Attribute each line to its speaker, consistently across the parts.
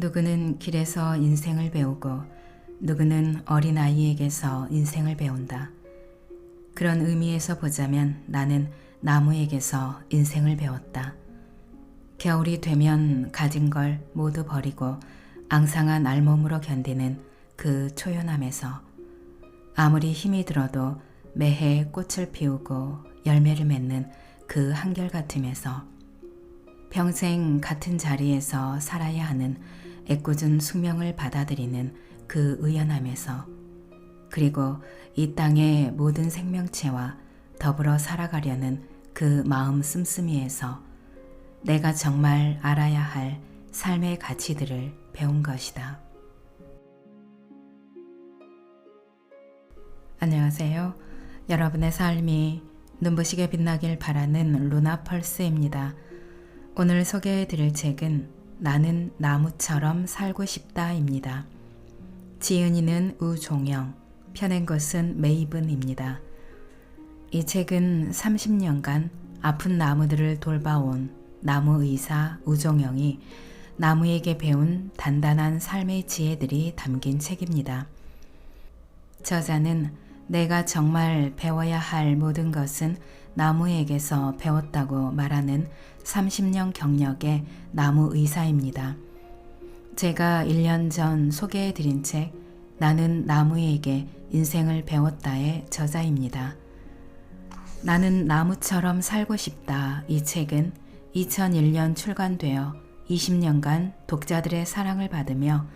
Speaker 1: 누구는 길에서 인생을 배우고 누구는 어린아이에게서 인생을 배운다. 그런 의미에서 보자면 나는 나무에게서 인생을 배웠다. 겨울이 되면 가진 걸 모두 버리고 앙상한 알몸으로 견디는 그 초연함에서 아무리 힘이 들어도 매해 꽃을 피우고 열매를 맺는 그 한결같음에서 평생 같은 자리에서 살아야 하는 애꿎은 숙명을 받아들이는 그 의연함에서 그리고 이 땅의 모든 생명체와 더불어 살아가려는 그 마음 씀씀이에서 내가 정말 알아야 할 삶의 가치들을 배운 것이다. 안녕하세요. 여러분의 삶이 눈부시게 빛나길 바라는 루나 펄스입니다. 오늘 소개해 드릴 책은 나는 나무처럼 살고 싶다입니다. 지은이는 우종영, 펴낸 것은 메이븐입니다. 이 책은 30년간 아픈 나무들을 돌봐온 나무 의사 우종영이 나무에게 배운 단단한 삶의 지혜들이 담긴 책입니다. 저자는 내가 정말 배워야 할 모든 것은 나무에게서 배웠다고 말하는 30년 경력의 나무 의사입니다. 제가 1년 전 소개해 드린 책 나는 나무에게 인생을 배웠다의 저자입니다. 나는 나무처럼 살고 싶다. 이 책은 2001년 출간되어 20년간 독자들의 사랑을 받으며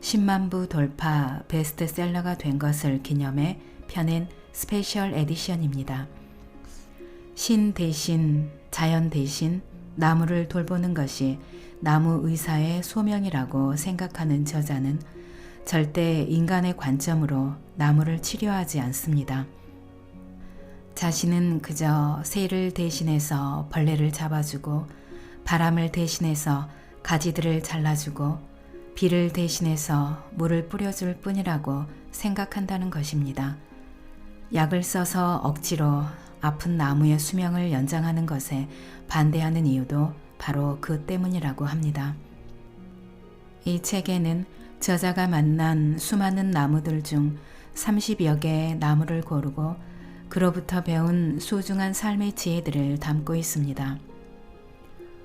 Speaker 1: 10만 부 돌파 베스트셀러가 된 것을 기념해 펴낸 스페셜 에디션입니다. 신 대신 자연 대신 나무를 돌보는 것이 나무 의사의 소명이라고 생각하는 저자는 절대 인간의 관점으로 나무를 치료하지 않습니다. 자신은 그저 새를 대신해서 벌레를 잡아주고 바람을 대신해서 가지들을 잘라주고 비를 대신해서 물을 뿌려줄 뿐이라고 생각한다는 것입니다. 약을 써서 억지로 아픈 나무의 수명을 연장하는 것에 반대하는 이유도 바로 그 때문이라고 합니다. 이 책에는 저자가 만난 수많은 나무들 중 30여 개의 나무를 고르고 그로부터 배운 소중한 삶의 지혜들을 담고 있습니다.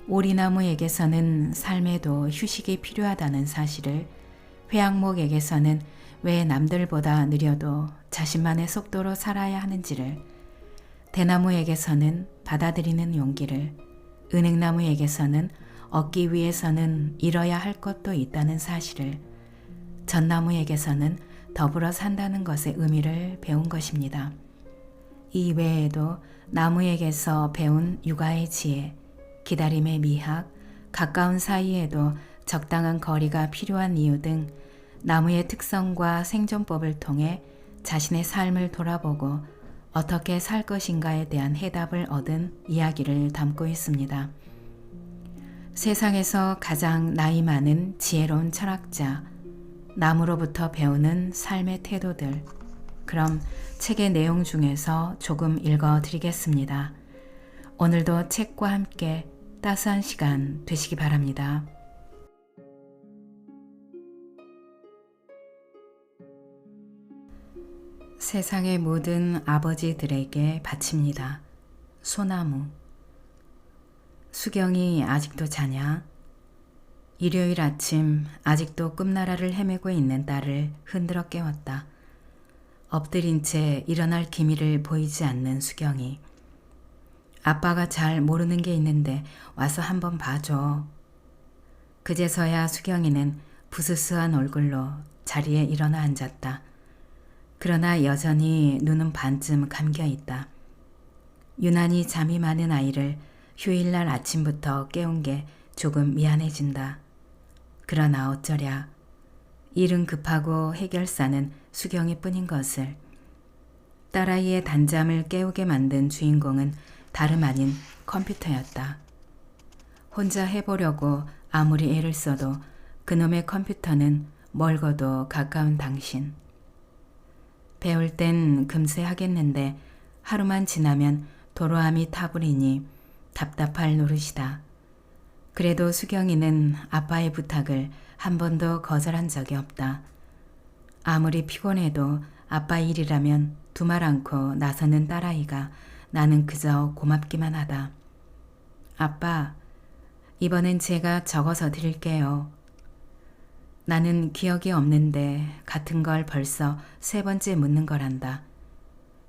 Speaker 1: 오리나무에게서는 삶에도 휴식이 필요하다는 사실을, 회양목에게서는 왜 남들보다 느려도 자신만의 속도로 살아야 하는지를, 대나무에게서는 받아들이는 용기를, 은행나무에게서는 얻기 위해서는 잃어야 할 것도 있다는 사실을, 전나무에게서는 더불어 산다는 것의 의미를 배운 것입니다. 이 외에도 나무에게서 배운 육아의 지혜, 기다림의 미학, 가까운 사이에도 적당한 거리가 필요한 이유 등 나무의 특성과 생존법을 통해 자신의 삶을 돌아보고 어떻게 살 것인가에 대한 해답을 얻은 이야기를 담고 있습니다. 세상에서 가장 나이 많은 지혜로운 철학자, 나무로부터 배우는 삶의 태도들. 그럼 책의 내용 중에서 조금 읽어 드리겠습니다. 오늘도 책과 함께 따스한 시간 되시기 바랍니다. 세상의 모든 아버지들에게 바칩니다. 소나무. 수경이 아직도 자냐? 일요일 아침 아직도 꿈나라를 헤매고 있는 딸을 흔들어 깨웠다. 엎드린 채 일어날 기미를 보이지 않는 수경이. 아빠가 잘 모르는 게 있는데 와서 한번 봐줘. 그제서야 수경이는 부스스한 얼굴로 자리에 일어나 앉았다. 그러나 여전히 눈은 반쯤 감겨 있다. 유난히 잠이 많은 아이를 휴일날 아침부터 깨운 게 조금 미안해진다. 그러나 어쩌랴. 일은 급하고 해결사는 수경이 뿐인 것을. 딸아이의 단잠을 깨우게 만든 주인공은 다름 아닌 컴퓨터였다. 혼자 해보려고 아무리 애를 써도 그놈의 컴퓨터는 멀고도 가까운 당신. 배울 땐 금세 하겠는데 하루만 지나면 도로함이 타버리니 답답할 노릇이다. 그래도 수경이는 아빠의 부탁을 한 번도 거절한 적이 없다. 아무리 피곤해도 아빠 일이라면 두말 않고 나서는 딸아이가 나는 그저 고맙기만 하다. 아빠, 이번엔 제가 적어서 드릴게요. 나는 기억이 없는데 같은 걸 벌써 세 번째 묻는 거란다.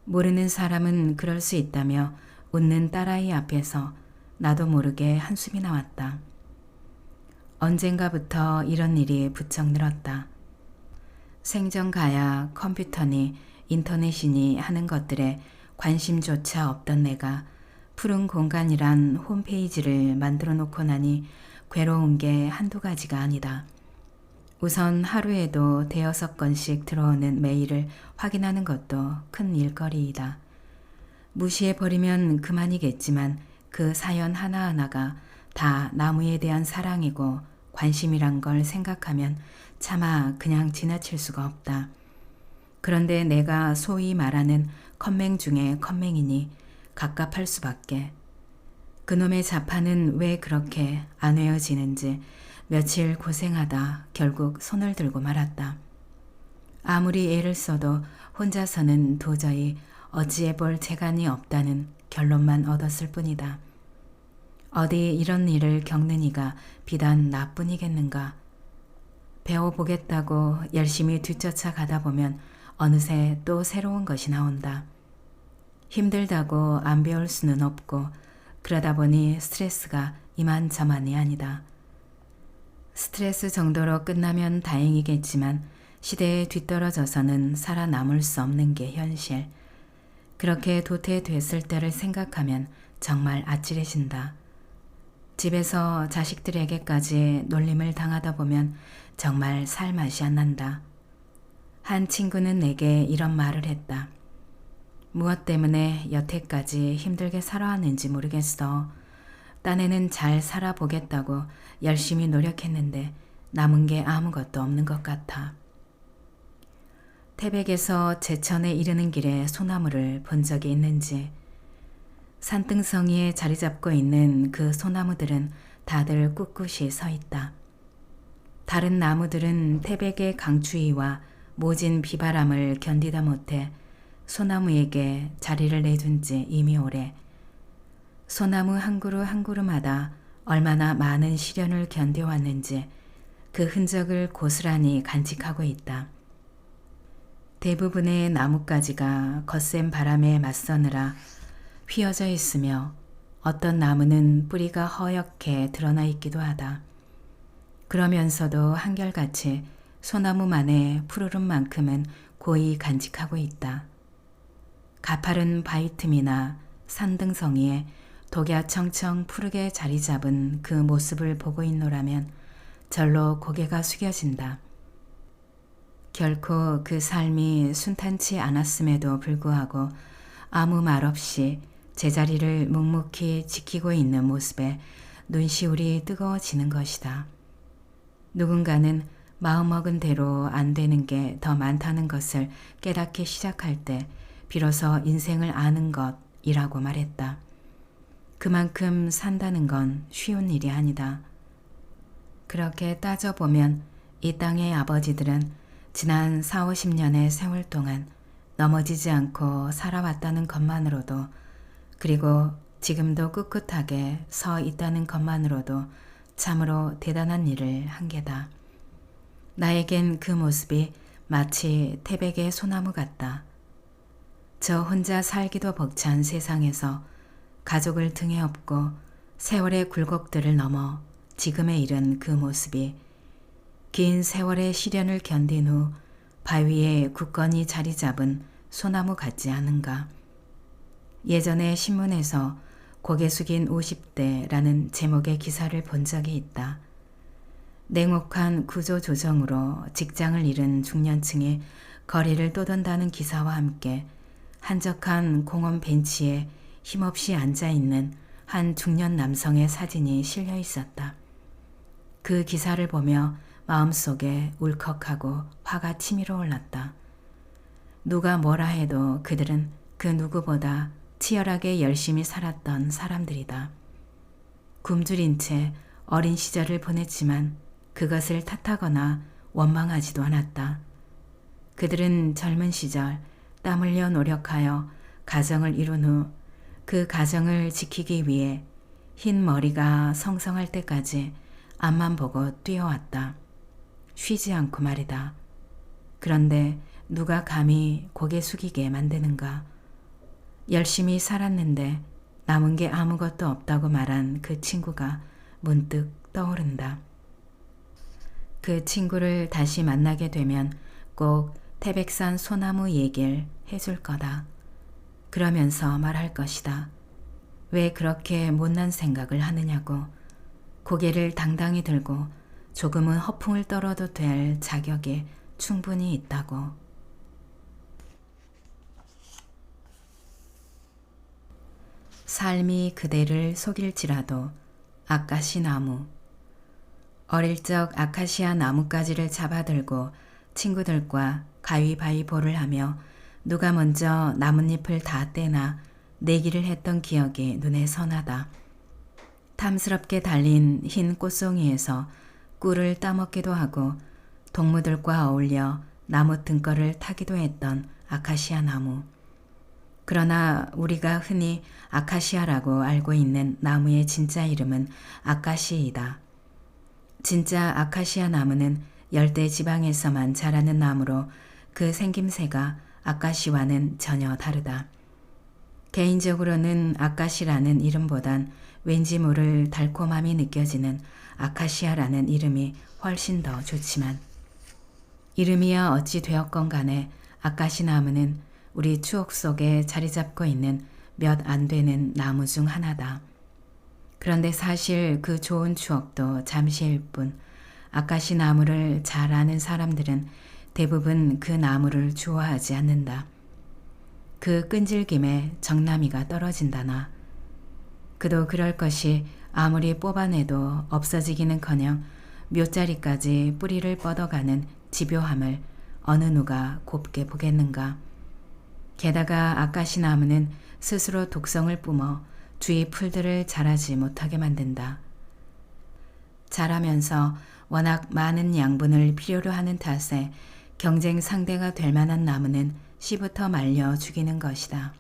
Speaker 1: 모르는 사람은 그럴 수 있다며 웃는 딸아이 앞에서 나도 모르게 한숨이 나왔다. 언젠가부터 이런 일이 부쩍 늘었다. 생전 가야 컴퓨터니 인터넷이니 하는 것들에 관심조차 없던 내가 푸른 공간이란 홈페이지를 만들어 놓고 나니 괴로운 게 한두 가지가 아니다. 우선 하루에도 대여섯 건씩 들어오는 메일을 확인하는 것도 큰 일거리이다. 무시해버리면 그만이겠지만 그 사연 하나하나가 다 나무에 대한 사랑이고 관심이란 걸 생각하면 차마 그냥 지나칠 수가 없다. 그런데 내가 소위 말하는 컴맹 중에 컴맹이니 갑갑할 수밖에. 그놈의 자판은 왜 그렇게 안 외워지는지 며칠 고생하다 결국 손을 들고 말았다. 아무리 애를 써도 혼자서는 도저히 어찌해 볼 재간이 없다는 결론만 얻었을 뿐이다. 어디 이런 일을 겪는 이가 비단 나뿐이겠는가. 배워보겠다고 열심히 뒤쫓아 가다 보면 어느새 또 새로운 것이 나온다. 힘들다고 안 배울 수는 없고 그러다 보니 스트레스가 이만저만이 아니다. 스트레스 정도로 끝나면 다행이겠지만 시대에 뒤떨어져서는 살아남을 수 없는 게 현실. 그렇게 도태됐을 때를 생각하면 정말 아찔해진다. 집에서 자식들에게까지 놀림을 당하다 보면 정말 살 맛이 안 난다. 한 친구는 내게 이런 말을 했다. 무엇 때문에 여태까지 힘들게 살아왔는지 모르겠어. 딴에는 잘 살아보겠다고 열심히 노력했는데 남은 게 아무것도 없는 것 같아. 태백에서 제천에 이르는 길에 소나무를 본 적이 있는지 산등성이에 자리 잡고 있는 그 소나무들은 다들 꿋꿋이 서 있다. 다른 나무들은 태백의 강추위와 모진 비바람을 견디다 못해 소나무에게 자리를 내준 지 이미 오래. 소나무 한 그루 한 그루마다 얼마나 많은 시련을 견뎌왔는지 그 흔적을 고스란히 간직하고 있다. 대부분의 나뭇가지가 거센 바람에 맞서느라 휘어져 있으며 어떤 나무는 뿌리가 허옇게 드러나 있기도 하다. 그러면서도 한결같이 소나무만의 푸르름만큼은 고이 간직하고 있다. 가파른 바위 틈이나 산등성이에 독야 청청 푸르게 자리 잡은 그 모습을 보고 있노라면 절로 고개가 숙여진다. 결코 그 삶이 순탄치 않았음에도 불구하고 아무 말 없이 제자리를 묵묵히 지키고 있는 모습에 눈시울이 뜨거워지는 것이다. 누군가는 마음먹은 대로 안 되는 게 더 많다는 것을 깨닫기 시작할 때 비로소 인생을 아는 것이라고 말했다. 그만큼 산다는 건 쉬운 일이 아니다. 그렇게 따져보면 이 땅의 아버지들은 지난 4, 50년의 세월 동안 넘어지지 않고 살아왔다는 것만으로도 그리고 지금도 꿋꿋하게 서 있다는 것만으로도 참으로 대단한 일을 한 게다. 나에겐 그 모습이 마치 태백의 소나무 같다. 저 혼자 살기도 벅찬 세상에서 가족을 등에 업고 세월의 굴곡들을 넘어 지금에 이른 그 모습이 긴 세월의 시련을 견딘 후 바위에 굳건히 자리 잡은 소나무 같지 않은가. 예전에 신문에서 고개 숙인 50대라는 제목의 기사를 본 적이 있다. 냉혹한 구조 조정으로 직장을 잃은 중년층이 거리를 떠돈다는 기사와 함께 한적한 공원 벤치에 힘없이 앉아 있는 한 중년 남성의 사진이 실려 있었다. 그 기사를 보며 마음속에 울컥하고 화가 치밀어 올랐다. 누가 뭐라 해도 그들은 그 누구보다 치열하게 열심히 살았던 사람들이다. 굶주린 채 어린 시절을 보냈지만 그것을 탓하거나 원망하지도 않았다. 그들은 젊은 시절 땀 흘려 노력하여 가정을 이룬 후 그 가정을 지키기 위해 흰 머리가 성성할 때까지 앞만 보고 뛰어왔다. 쉬지 않고 말이다. 그런데 누가 감히 고개 숙이게 만드는가? 열심히 살았는데 남은 게 아무것도 없다고 말한 그 친구가 문득 떠오른다. 그 친구를 다시 만나게 되면 꼭 태백산 소나무 얘길 해줄 거다. 그러면서 말할 것이다. 왜 그렇게 못난 생각을 하느냐고. 고개를 당당히 들고 조금은 허풍을 떨어도 될 자격이 충분히 있다고. 삶이 그대를 속일지라도 아카시 나무 어릴 적 아카시아 나뭇가지를 잡아들고 친구들과 가위바위보를 하며 누가 먼저 나뭇잎을 다 떼나 내기를 했던 기억이 눈에 선하다. 탐스럽게 달린 흰 꽃송이에서 꿀을 따먹기도 하고 동무들과 어울려 나무 등걸을 타기도 했던 아카시아 나무. 그러나 우리가 흔히 아카시아라고 알고 있는 나무의 진짜 이름은 아카시이다. 진짜 아카시아 나무는 열대 지방에서만 자라는 나무로 그 생김새가 아카시와는 전혀 다르다. 개인적으로는 아카시라는 이름보단 왠지 모를 달콤함이 느껴지는 아카시아라는 이름이 훨씬 더 좋지만 이름이야 어찌 되었건 간에 아카시 나무는 우리 추억 속에 자리 잡고 있는 몇 안 되는 나무 중 하나다. 그런데 사실 그 좋은 추억도 잠시일 뿐 아카시 나무를 잘 아는 사람들은 대부분 그 나무를 좋아하지 않는다. 그 끈질김에 정나미가 떨어진다나. 그도 그럴 것이 아무리 뽑아내도 없어지기는커녕 묘자리까지 뿌리를 뻗어가는 집요함을 어느 누가 곱게 보겠는가. 게다가 아카시 나무는 스스로 독성을 뿜어 주위 풀들을 자라지 못하게 만든다. 자라면서 워낙 많은 양분을 필요로 하는 탓에 경쟁 상대가 될 만한 나무는 씨부터 말려 죽이는 것이다.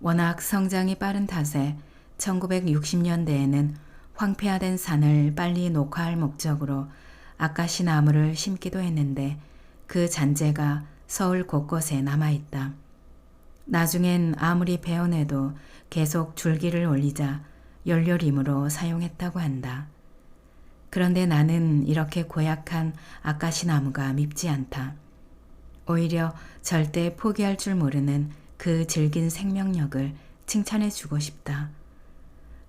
Speaker 1: 워낙 성장이 빠른 탓에 1960년대에는 황폐화된 산을 빨리 녹화할 목적으로 아카시 나무를 심기도 했는데 그 잔재가 서울 곳곳에 남아있다. 나중엔 아무리 베어내도 계속 줄기를 올리자 연료림으로 사용했다고 한다. 그런데 나는 이렇게 고약한 아카시 나무가 밉지 않다. 오히려 절대 포기할 줄 모르는 그 질긴 생명력을 칭찬해 주고 싶다.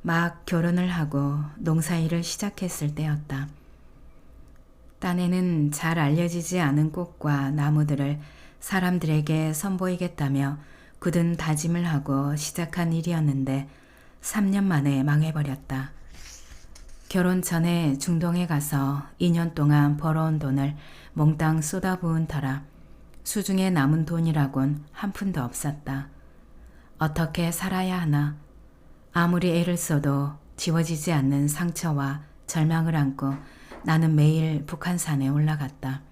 Speaker 1: 막 결혼을 하고 농사일을 시작했을 때였다. 딴에는 잘 알려지지 않은 꽃과 나무들을 사람들에게 선보이겠다며 굳은 다짐을 하고 시작한 일이었는데 3년 만에 망해버렸다. 결혼 전에 중동에 가서 2년 동안 벌어온 돈을 몽땅 쏟아부은 터라 수중에 남은 돈이라곤 한 푼도 없었다. 어떻게 살아야 하나? 아무리 애를 써도 지워지지 않는 상처와 절망을 안고 나는 매일 북한산에 올라갔다.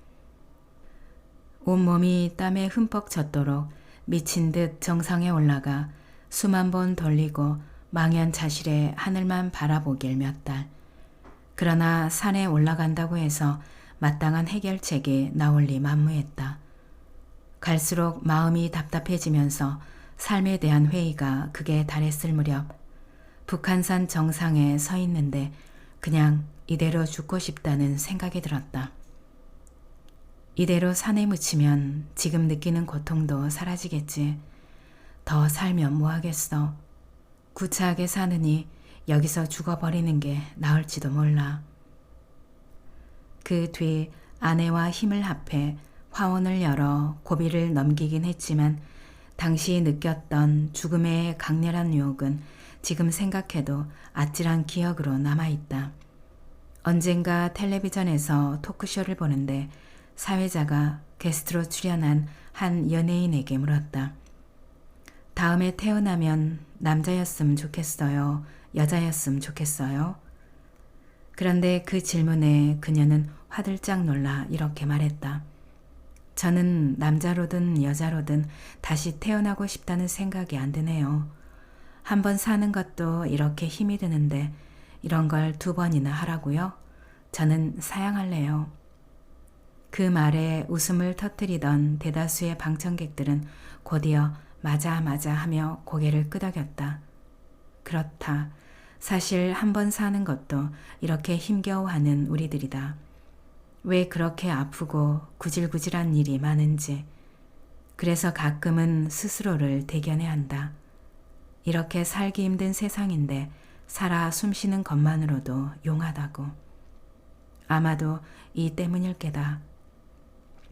Speaker 1: 온몸이 땀에 흠뻑 젖도록 미친 듯 정상에 올라가 수만 번 돌리고 망연자실해 하늘만 바라보길 몇 달. 그러나 산에 올라간다고 해서 마땅한 해결책이 나올 리 만무했다. 갈수록 마음이 답답해지면서 삶에 대한 회의가 극에 달했을 무렵 북한산 정상에 서 있는데 그냥 이대로 죽고 싶다는 생각이 들었다. 이대로 산에 묻히면 지금 느끼는 고통도 사라지겠지. 더 살면 뭐하겠어. 구차하게 사느니 여기서 죽어버리는 게 나을지도 몰라. 그 뒤 아내와 힘을 합해 화원을 열어 고비를 넘기긴 했지만 당시 느꼈던 죽음의 강렬한 유혹은 지금 생각해도 아찔한 기억으로 남아있다. 언젠가 텔레비전에서 토크쇼를 보는데 사회자가 게스트로 출연한 한 연예인에게 물었다. 다음에 태어나면 남자였으면 좋겠어요? 여자였으면 좋겠어요? 그런데 그 질문에 그녀는 화들짝 놀라 이렇게 말했다. 저는 남자로든 여자로든 다시 태어나고 싶다는 생각이 안 드네요. 한 번 사는 것도 이렇게 힘이 드는데 이런 걸 두 번이나 하라고요? 저는 사양할래요. 그 말에 웃음을 터뜨리던 대다수의 방청객들은 곧이어 맞아 맞아 하며 고개를 끄덕였다. 그렇다. 사실 한 번 사는 것도 이렇게 힘겨워하는 우리들이다. 왜 그렇게 아프고 구질구질한 일이 많은지. 그래서 가끔은 스스로를 대견해야 한다. 이렇게 살기 힘든 세상인데 살아 숨쉬는 것만으로도 용하다고. 아마도 이 때문일 게다.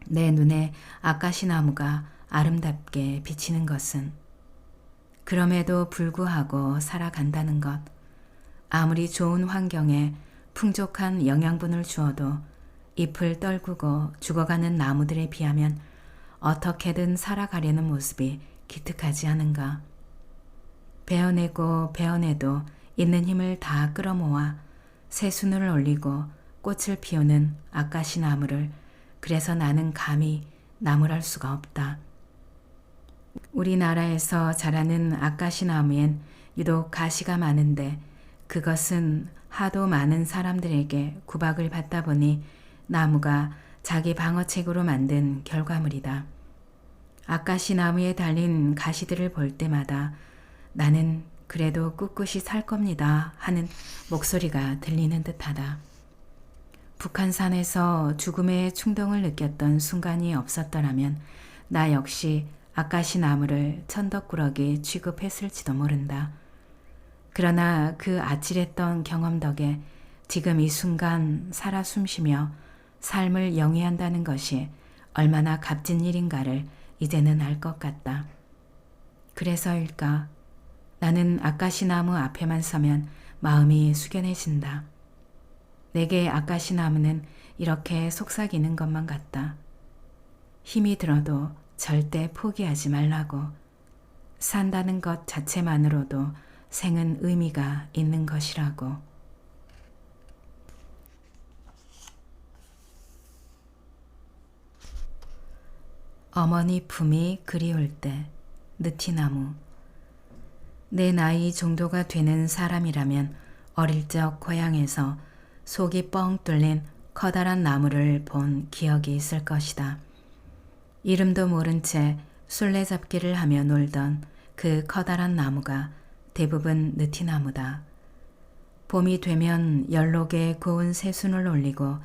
Speaker 1: 내 눈에 아까시 나무가 아름답게 비치는 것은 그럼에도 불구하고 살아간다는 것. 아무리 좋은 환경에 풍족한 영양분을 주어도 잎을 떨구고 죽어가는 나무들에 비하면 어떻게든 살아가려는 모습이 기특하지 않은가. 베어내고 베어내도 있는 힘을 다 끌어모아 새순을 올리고 꽃을 피우는 아까시 나무를 그래서 나는 감히 나무랄 수가 없다. 우리나라에서 자라는 아까시 나무엔 유독 가시가 많은데 그것은 하도 많은 사람들에게 구박을 받다 보니 나무가 자기 방어책으로 만든 결과물이다. 아까시 나무에 달린 가시들을 볼 때마다 나는 그래도 꿋꿋이 살 겁니다 하는 목소리가 들리는 듯하다. 북한산에서 죽음의 충동을 느꼈던 순간이 없었더라면 나 역시 아까시 나무를 천덕꾸러기 취급했을지도 모른다. 그러나 그 아찔했던 경험 덕에 지금 이 순간 살아 숨쉬며 삶을 영위한다는 것이 얼마나 값진 일인가를 이제는 알 것 같다. 그래서일까 나는 아까시 나무 앞에만 서면 마음이 숙연해진다. 내게 아까시 나무는 이렇게 속삭이는 것만 같다. 힘이 들어도 절대 포기하지 말라고. 산다는 것 자체만으로도 생은 의미가 있는 것이라고. 어머니 품이 그리울 때 느티나무 내 나이 정도가 되는 사람이라면 어릴 적 고향에서 속이 뻥 뚫린 커다란 나무를 본 기억이 있을 것이다. 이름도 모른 채 술래잡기를 하며 놀던 그 커다란 나무가 대부분 느티나무다. 봄이 되면 연록에 고운 새순을 올리고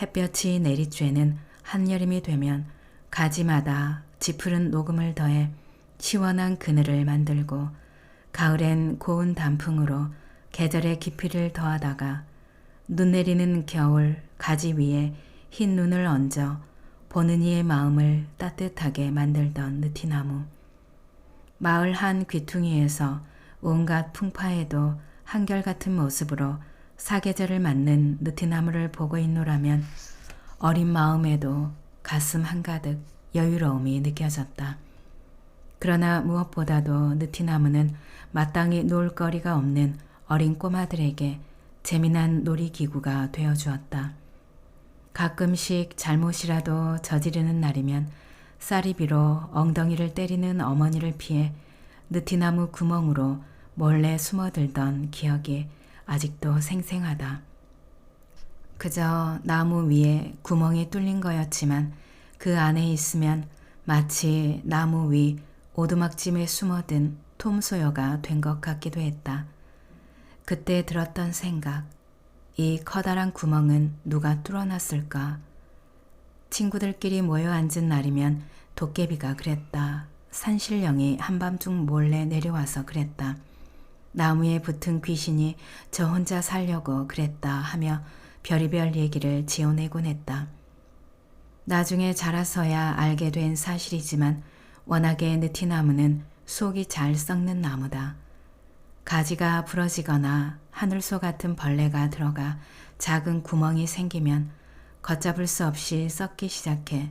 Speaker 1: 햇볕이 내리쬐는 한여름이 되면 가지마다 짙푸른 녹음을 더해 시원한 그늘을 만들고 가을엔 고운 단풍으로 계절의 깊이를 더하다가 눈 내리는 겨울 가지 위에 흰 눈을 얹어 보는 이의 마음을 따뜻하게 만들던 느티나무. 마을 한 귀퉁이에서 온갖 풍파에도 한결같은 모습으로 사계절을 맞는 느티나무를 보고 있노라면 어린 마음에도 가슴 한가득 여유로움이 느껴졌다. 그러나 무엇보다도 느티나무는 마땅히 놀 거리가 없는 어린 꼬마들에게 재미난 놀이기구가 되어 주었다. 가끔씩 잘못이라도 저지르는 날이면 쌀이비로 엉덩이를 때리는 어머니를 피해 느티나무 구멍으로 몰래 숨어들던 기억이 아직도 생생하다. 그저 나무 위에 구멍이 뚫린 거였지만 그 안에 있으면 마치 나무 위 오두막짐에 숨어든 톰 소여가 된 것 같기도 했다. 그때 들었던 생각, 이 커다란 구멍은 누가 뚫어놨을까? 친구들끼리 모여 앉은 날이면 도깨비가 그랬다. 산신령이 한밤중 몰래 내려와서 그랬다. 나무에 붙은 귀신이 저 혼자 살려고 그랬다 하며 별의별 얘기를 지어내곤 했다. 나중에 자라서야 알게 된 사실이지만 워낙에 느티나무는 속이 잘 썩는 나무다. 가지가 부러지거나 하늘소 같은 벌레가 들어가 작은 구멍이 생기면 걷잡을 수 없이 썩기 시작해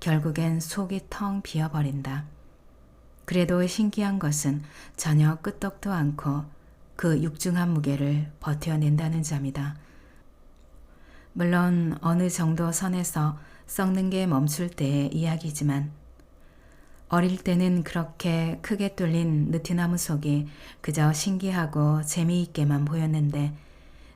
Speaker 1: 결국엔 속이 텅 비어버린다. 그래도 신기한 것은 전혀 끄떡도 않고 그 육중한 무게를 버텨낸다는 점이다. 물론 어느 정도 선에서 썩는 게 멈출 때의 이야기지만 어릴 때는 그렇게 크게 뚫린 느티나무 속이 그저 신기하고 재미있게만 보였는데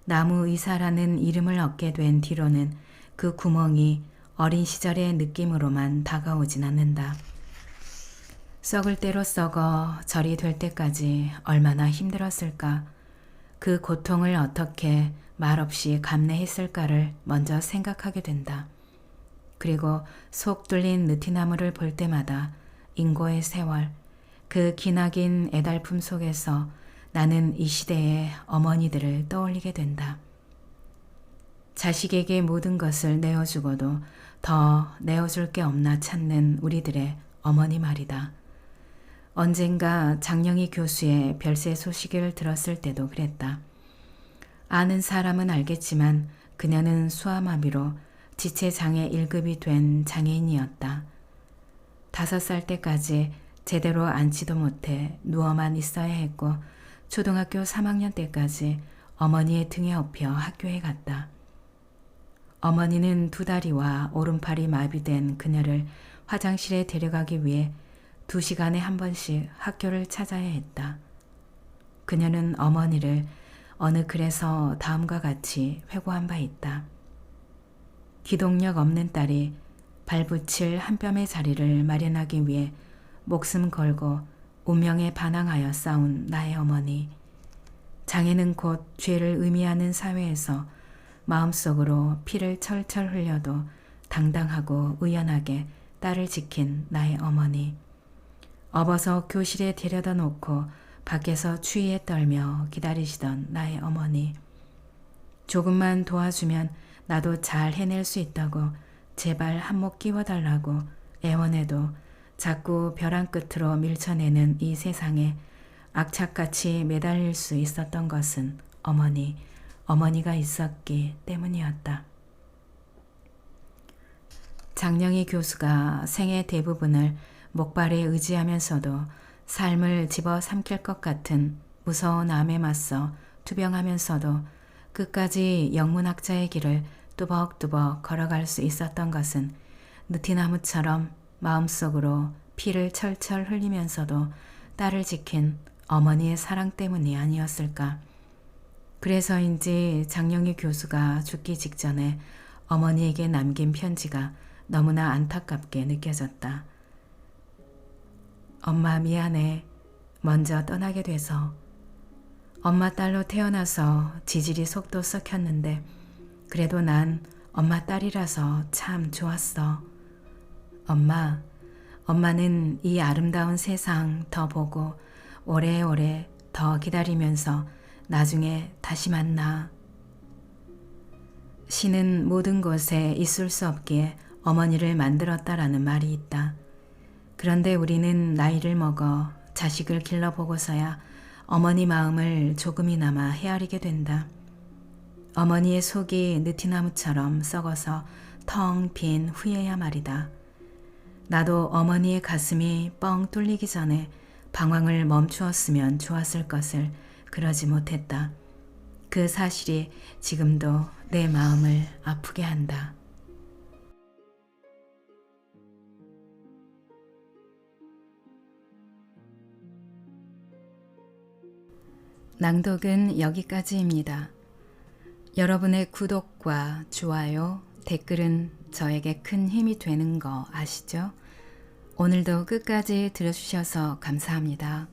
Speaker 1: 나무 의사라는 이름을 얻게 된 뒤로는 그 구멍이 어린 시절의 느낌으로만 다가오진 않는다. 썩을 대로 썩어 절이 될 때까지 얼마나 힘들었을까. 그 고통을 어떻게 말없이 감내했을까를 먼저 생각하게 된다. 그리고 속 뚫린 느티나무를 볼 때마다 인고의 세월, 그 기나긴 애달픔 속에서 나는 이 시대의 어머니들을 떠올리게 된다. 자식에게 모든 것을 내어주고도 더 내어줄 게 없나 찾는 우리들의 어머니 말이다. 언젠가 장영희 교수의 별세 소식을 들었을 때도 그랬다. 아는 사람은 알겠지만 그녀는 수아마비로 지체장애 1급이 된 장애인이었다. 다섯 살 때까지 제대로 앉지도 못해 누워만 있어야 했고 초등학교 3학년 때까지 어머니의 등에 업혀 학교에 갔다. 어머니는 두 다리와 오른팔이 마비된 그녀를 화장실에 데려가기 위해 두 시간에 한 번씩 학교를 찾아야 했다. 그녀는 어머니를 어느 글에서 다음과 같이 회고한 바 있다. 기동력 없는 딸이 발붙일 한 뼘의 자리를 마련하기 위해 목숨 걸고 운명에 반항하여 싸운 나의 어머니. 장애는 곧 죄를 의미하는 사회에서 마음속으로 피를 철철 흘려도 당당하고 의연하게 딸을 지킨 나의 어머니. 업어서 교실에 데려다 놓고 밖에서 추위에 떨며 기다리시던 나의 어머니. 조금만 도와주면 나도 잘 해낼 수 있다고 제발 한몫 끼워달라고 애원해도 자꾸 벼랑 끝으로 밀쳐내는 이 세상에 악착같이 매달릴 수 있었던 것은 어머니, 어머니가 있었기 때문이었다. 장영희 교수가 생애 대부분을 목발에 의지하면서도 삶을 집어 삼킬 것 같은 무서운 암에 맞서 투병하면서도 끝까지 영문학자의 길을 뚜벅뚜벅 걸어갈 수 있었던 것은 느티나무처럼 마음속으로 피를 철철 흘리면서도 딸을 지킨 어머니의 사랑 때문이 아니었을까. 그래서인지 장영희 교수가 죽기 직전에 어머니에게 남긴 편지가 너무나 안타깝게 느껴졌다. 엄마 미안해. 먼저 떠나게 돼서. 엄마 딸로 태어나서 지질이 속도 썩혔는데 그래도 난 엄마 딸이라서 참 좋았어. 엄마, 엄마는 이 아름다운 세상 더 보고 오래오래 더 기다리면서 나중에 다시 만나. 신은 모든 곳에 있을 수 없기에 어머니를 만들었다라는 말이 있다. 그런데 우리는 나이를 먹어 자식을 길러보고서야 어머니 마음을 조금이나마 헤아리게 된다. 어머니의 속이 느티나무처럼 썩어서 텅 빈 후에야 말이다. 나도 어머니의 가슴이 뻥 뚫리기 전에 방황을 멈추었으면 좋았을 것을 그러지 못했다. 그 사실이 지금도 내 마음을 아프게 한다. 낭독은 여기까지입니다. 여러분의 구독과 좋아요, 댓글은 저에게 큰 힘이 되는 거 아시죠? 오늘도 끝까지 들어주셔서 감사합니다.